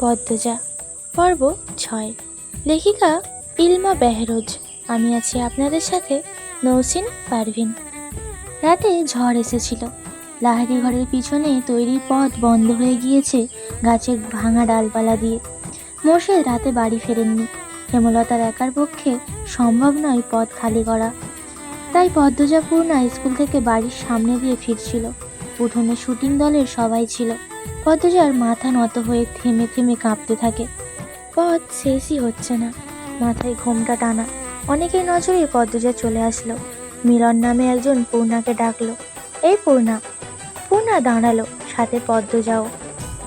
পদ্মজা, পর্ব ছয়। লেখিকা ইলমা বেহরোজ। আমি আছি আপনাদের সাথে নৌসিন পারভিন। রাতে ঝড় এসেছিল। লাহারি ঘরের পিছনে তৈরি পথ বন্ধ হয়ে গিয়েছে গাছের ভাঙা ডালপালা দিয়ে। মোর্শেদ রাতে বাড়ি ফেরেননি। হেমলতার একার পক্ষে সম্ভব নয় পথ খালি করা। তাই পদ্মজা পূর্ণা স্কুল থেকে বাড়ির সামনে দিয়ে ফিরছিল। উঠোনে শুটিং দলের সবাই ছিল। পদ্মজার মাথা নত হয়ে থেমে থেমে কাঁপতে থাকে। পথ শেষই হচ্ছে না। মাথায় ঘোমটা টানা। অনেকের নজরে পদ্মজা চলে আসলো। মিলন নামে একজন পূর্ণাকে ডাকলো। এই পূর্ণা। পূর্ণা দাঁড়াল সাথে পদ্মজাও।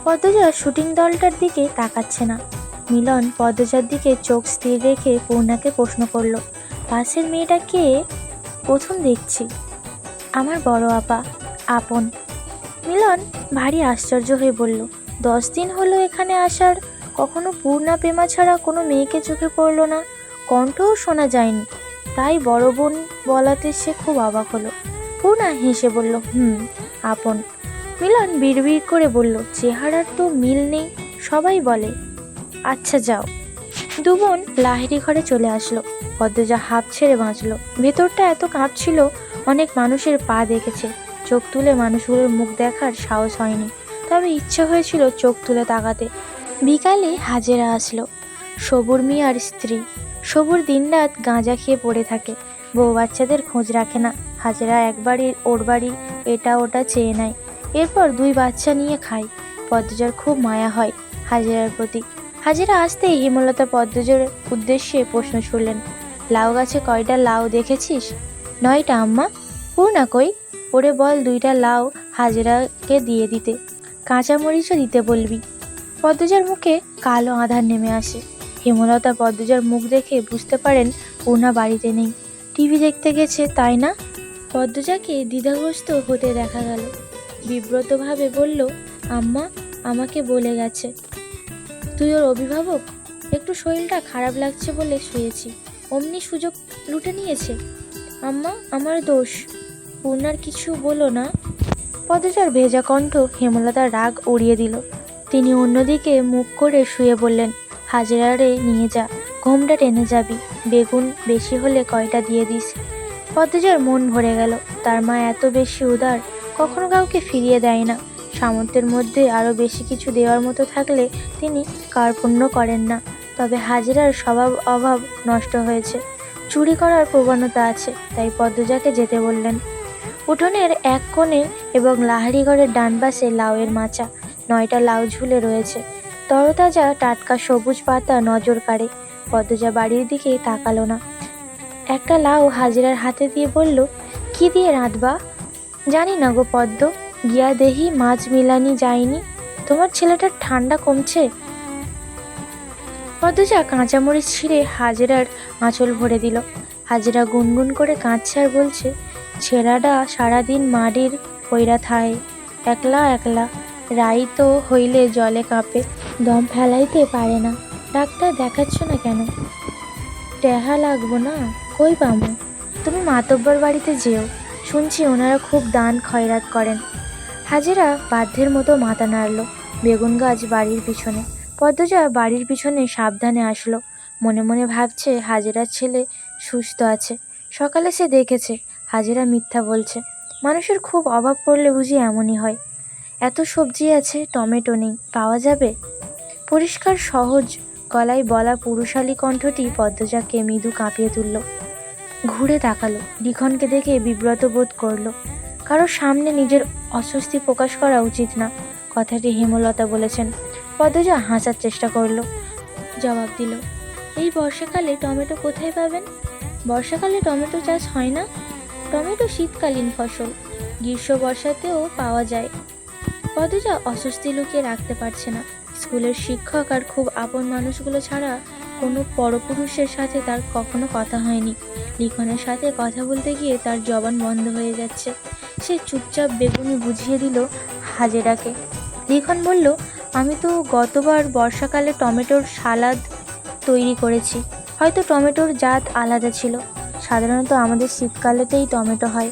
পদ্মজা শুটিং দলটার দিকে তাকাচ্ছে না। মিলন পদ্মজার দিকে চোখ স্থির রেখে পূর্ণাকে প্রশ্ন করল, পাশের মেয়েটা কে? প্রথম দেখছি। আমার বড় আপা, আপন। মিলন ভারী আশ্চর্য হয়ে বলল, দশ দিন হলো এখানে আসার। কখনো পূর্ণা প্রেমা ছাড়া কোনো মেয়েকে চোখে পড়ল না। কণ্ঠও শোনা যায়নি। তাই বড় বোন বলাতে সে খুব অবাক হলো। পূর্ণা হেসে বলল, হুম, আপন। মিলন বিড়বিড় করে বলল, চেহারার তো মিল নেই, সবাই বলে। আচ্ছা যাও। দু বোন লাহিড়ি ঘরে চলে আসলো। পদ্মজা হাফ ছেড়ে বাঁচলো। ভেতরটা এত কাঁপছিল, অনেক মানুষের পা দেখেছে। চোখ তুলে মানুষগুলোর মুখ দেখার সাহস হয়নি। তবে ইচ্ছে হয়েছিল চোখ তুলে তাকাতে। বিকালে হাজেরা আসলো, সবুর মিয়ার স্ত্রী। সবুর দিনরাত গাঁজা খেয়ে পড়ে থাকে। বউ বাচ্চাদের খোঁজ রাখে না। হাজেরা একবারই ওর বাড়ি এটা ওটা চেয়ে নেয়। এরপর দুই বাচ্চা নিয়ে খায়। পদ্মজার খুব মায়া হয় হাজেরার প্রতি। হাজেরা আসতেই হেমলতা পদ্মজার উদ্দেশ্যে প্রশ্ন ছুড়লেন, লাউ গাছে কয়টা লাউ দেখেছিস? নয়টা, আম্মা। পূর্ণা কই? ওরে বল দুইটা লাউ হাজরাকে দিয়ে দিতে। কাঁচামরিচও দিতে বলবি। পদ্মজার মুখে কালো আধার নেমে আসে। হেমলতা পদ্মজার মুখ দেখে বুঝতে পারেন পূর্ণা বাড়িতে নেই। টিভি দেখতে গেছে, তাই না? পদ্মজাকে দ্বিধাগ্রস্ত হতে দেখা গেল। বিব্রতভাবে বলল, আম্মা, আমাকে বলে গেছে। তুই ওর অভিভাবক? একটু শরীরটা খারাপ লাগছে বলে শুয়েছি। অমনি সুযোগ লুটে নিয়েছে। আম্মা, আমার দোষ। পূর্ণার কিছু বলো না। পদচার ভেজা কণ্ঠ হেমলতার রাগ উড়িয়ে দিল। তিনি অন্যদিকে মুখ করে শুয়ে বললেন, হাজরারে নিয়ে যা, ঘোমটা টেনে যাবি। বেগুন বেশি হলে কয়টা দিয়ে দিস? পদ্মজার মন ভরে গেল, তার মা এত বেশি উদার, কখনো কাউকে ফিরিয়ে দেয় না। সামর্থ্যের মধ্যে আরও বেশি কিছু দেওয়ার মতো থাকলে তিনি কার্পণ্য করেন না। তবে হাজিরার স্বভাব অভাব নষ্ট হয়েছে। চুরি করার প্রবণতা আছে, তাই পদ্মজাকে যেতে বললেন উঠোনের এক কোণে এবং লাহারি ঘরের ডান পাশে লাউয়ের মাচা। নয়টা লাউ ঝুলে রয়েছে। তরতাজা টাটকা সবুজ পাতা নজর কাড়ে। পদ্মজা বাড়ির দিকে তাকালো না। একটা লাউ হাজিরার হাতে দিয়ে বলল, কি দিয়ে রাঁধবা? জানি না গো পদ্ম, গিয়া দেহি মাছ মিলানি যায়নি। তোমার ছেলেটার ঠান্ডা কমছে? পদ্মজা কাঁচামরিচ ছিঁড়ে হাজেরার আঁচল ভরে দিল। হাজেরা গুনগুন করে কাঁদছে আর বলছে ছেঁড়াটা সারাদিন মাটির কইরা থায়। একলা একলা রাই তো হইলে জলে কাঁপে, দম ফেলাইতে পারে না। ডাক্তার দেখাচ্ছ না কেন? টেহা লাগবো না? কই পামো? তুমি মাতব্বর বাড়িতে যেও। শুনছি ওনারা খুব দান খয়রাত করেন। হাজিরা বাধ্যের মতো মাথা নাড়ল। বেগুন গাছ বাড়ির পিছনে। পদ্মজা বাড়ির পিছনে সাবধানে আসলো। মনে মনে ভাবছে হাজিরার ছেলে সুস্থ আছে। সকালে সে দেখেছে হাজিরা মিথ্যা বলছে। মানুষের খুব অভাব পড়লে বুঝি এমনই হয়। এত সবজি আছে, টমেটো নেই, পাওয়া যাবে? পরিষ্কার, সহজ, গলায় বলা পুরুষালী কণ্ঠটি পদ্মজাকে মৃদু কাঁপিয়ে তুলল। ঘুরে তাকালো লিখনকে দেখে বিব্রত বোধ করল কারোর সামনে নিজের অস্বস্তি প্রকাশ করা উচিত না, কথাটি হেমলতা বলেছেন। পদ্মজা হাসার চেষ্টা করল, জবাব দিল, এই বর্ষাকালে টমেটো কোথায় পাবেন? বর্ষাকালে টমেটো চাষ হয় না? টমেটো শীতকালীন ফসল। গ্রীষ্ম বর্ষাতেও পাওয়া যায়। পদ্মজা অস্বস্তি লুকিয়ে রাখতে পারছে না। স্কুলের শিক্ষক আর খুব আপন মানুষগুলো ছাড়া কোনো পরপুরুষের সাথে তার কখনো কথা হয়নি। লিখনের সাথে কথা বলতে গিয়ে তার জবান বন্ধ হয়ে যাচ্ছে। সে চুপচাপ বেগুনি বুঝিয়ে দিল হাজেরাকে। লিখন বলল, আমি তো গতবার বর্ষাকালে টমেটোর সালাদ তৈরি করেছি। হয়তো টমেটোর জাত আলাদা ছিল। সাধারণত আমাদের শীতকালেতেই টমেটো হয়।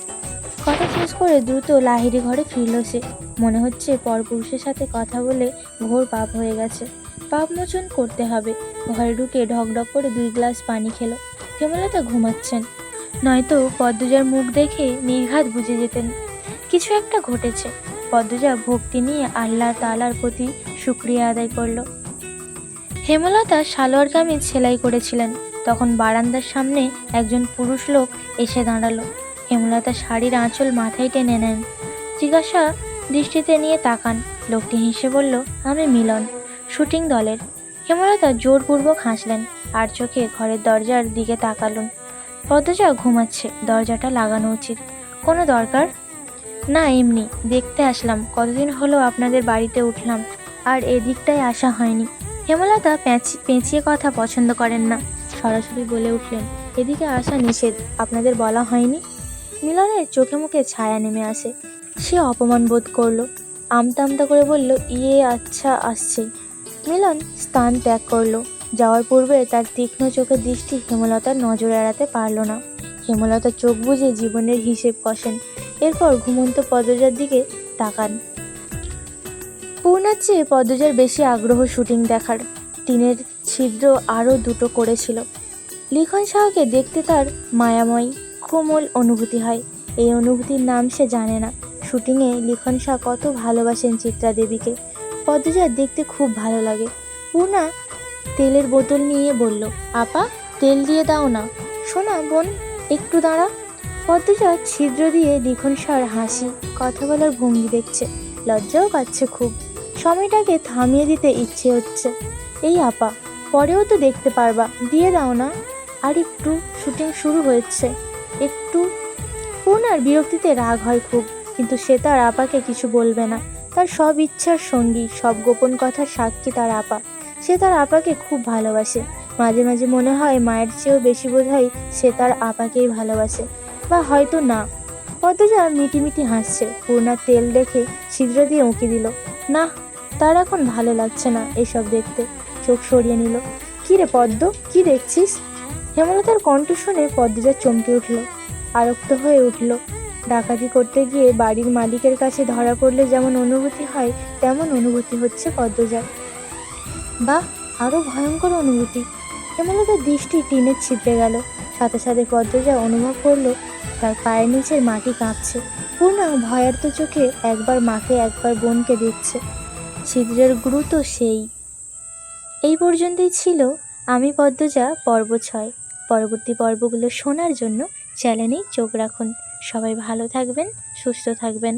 কথা শেষ করে দ্রুত লাহিরি ঘরে ফিরল সে। মনে হচ্ছে পরপুরুষের সাথে কথা বলে ঘোর পাপ হয়ে গেছে। পাপ মোচন করতে হবে। ঘরে ঢুকে ঢকঢক করে দুই গ্লাস পানি খেলো। হেমলতা ঘুমাচ্ছেন। নয়তো পদ্মজার মুখ দেখে নির্ঘাত বুঝে যেতেন। কিছু একটা ঘটেছে। পদ্মজা ভক্তি নিয়ে আল্লাহ তালার প্রতি শুক্রিয়া আদায় করল। হেমলতা সালোয়ার কামিজ সেলাই করেছিলেন। তখন বারান্দার সামনে একজন পুরুষ লোক এসে দাঁড়াল। হেমলতা শাড়ির আঁচল মাথায় টেনে নেন। জিজ্ঞাসা দৃষ্টিতে নিয়ে তাকান। লোকটি হেসে বলল, আমি মিলন, শুটিং দলের। হেমলতা জোরপূর্বক হাসলেন আর চোখে ঘরের দরজার দিকে তাকালুন। পদ্মজা ঘুমাচ্ছে, দরজাটা লাগানো উচিত। কোনো দরকার? না, এমনি, দেখতে আসলাম। কতদিন হলো আপনাদের বাড়িতে উঠলাম, আর এদিকটায় আসা হয়নি। হেমলতা পেঁচিয়ে কথা পছন্দ করেন না। সরাসরি বলে উঠলেন, এদিকে আসা নিষেধ, আপনাদের বলা হয়নি? মিলনের চোখে মুখে ছায়া নেমে আসে। সে অপমান বোধ করল আমতা আমতা করে বলল ইয়ে আচ্ছা আসছে। মিলন স্থান ত্যাগ করল। যাওয়ার পূর্বে তার তীক্ষ্ণ চোখের দৃষ্টি হেমলতার নজর এড়াতে পারল না। হেমলতা চোখ বুজে জীবনের হিসেব কষেন, এরপর ঘুমন্ত পদজার দিকে তাকান। পূর্ণার চেয়ে পদ্মজার বেশি আগ্রহ শুটিং দেখার। টিনের ছিদ্র আরও দুটো করেছিল। লিখন শাহকে দেখতে তার মায়াময়, কোমল অনুভূতি হয়। এই অনুভূতির নাম সে জানে না। শুটিংয়ে লিখন শাহ কত ভালোবাসেন চিত্রা দেবীকে। পদ্মজার দেখতে খুব ভালো লাগে। পূর্ণা তেলের বোতল নিয়ে বলল, আপা, তেল দিয়ে দাও না। শোনা বোন, একটু দাঁড়া। পদ্মজা ছিদ্র দিয়ে লিখন শাহর হাসি, কথা বলার ভঙ্গি দেখছে। লজ্জাও পাচ্ছে খুব। সময়টাকে থামিয়ে দিতে ইচ্ছে হচ্ছে। এই আপা পরেও তো দেখতে পারবা। দিয়ে দাও না। আর একটু শুটিং শুরু হয়েছে। একটু পূর্ণার বিরক্তিতে রাগ হয় খুব। কিন্তু সে তার আপাকে কিছু বলবে না। তার সব ইচ্ছার সঙ্গী, সব গোপন কথার সাক্ষী তার আপা। সে তার আপাকে খুব ভালোবাসে। মাঝে মাঝে মনে হয় মায়ের চেয়েও বেশি বোধ সে তার আপাকেই ভালোবাসে। বা হয়তো না। পদ্মজা মিটিমিটি হাসছে। পূর্ণার তেল দেখে ছিদ্র দিয়ে উঁকি দিল। না তার এখন ভালো লাগছে না এসব দেখতে। চোখ সরিয়ে নিল। কি রে পদ্ম, কি দেখছিস? হেমলতার কণ্ঠ শুনে পদ্মজা চমকে উঠল, আরক্ত হয়ে উঠল। ডাকাতি করতে গিয়ে বাড়ির মালিকের কাছে ধরা পড়লে যেমন অনুভূতি হয়, তেমন অনুভূতি হচ্ছে পদ্মজার। বা আরও ভয়ঙ্কর অনুভূতি। হেমলতার দৃষ্টি টিনের ছিটে গেল। সাথে সাথে পদ্মজা অনুভব করল, তার পায়ের নিচের মাটি কাঁপছে। পূর্ণা ভয়ার্ত চোখে একবার মাকে, একবার বোনকে দেখছে। ছিদ্রের গুরুত্ব সেই। এই পর্যন্তই ছিল আমি পদ্মজা পর্ব ছয়। পরবর্তী পর্বগুলো শোনার জন্য চ্যানেলেই চোখ রাখুন। সবাই ভালো থাকবেন, সুস্থ থাকবেন।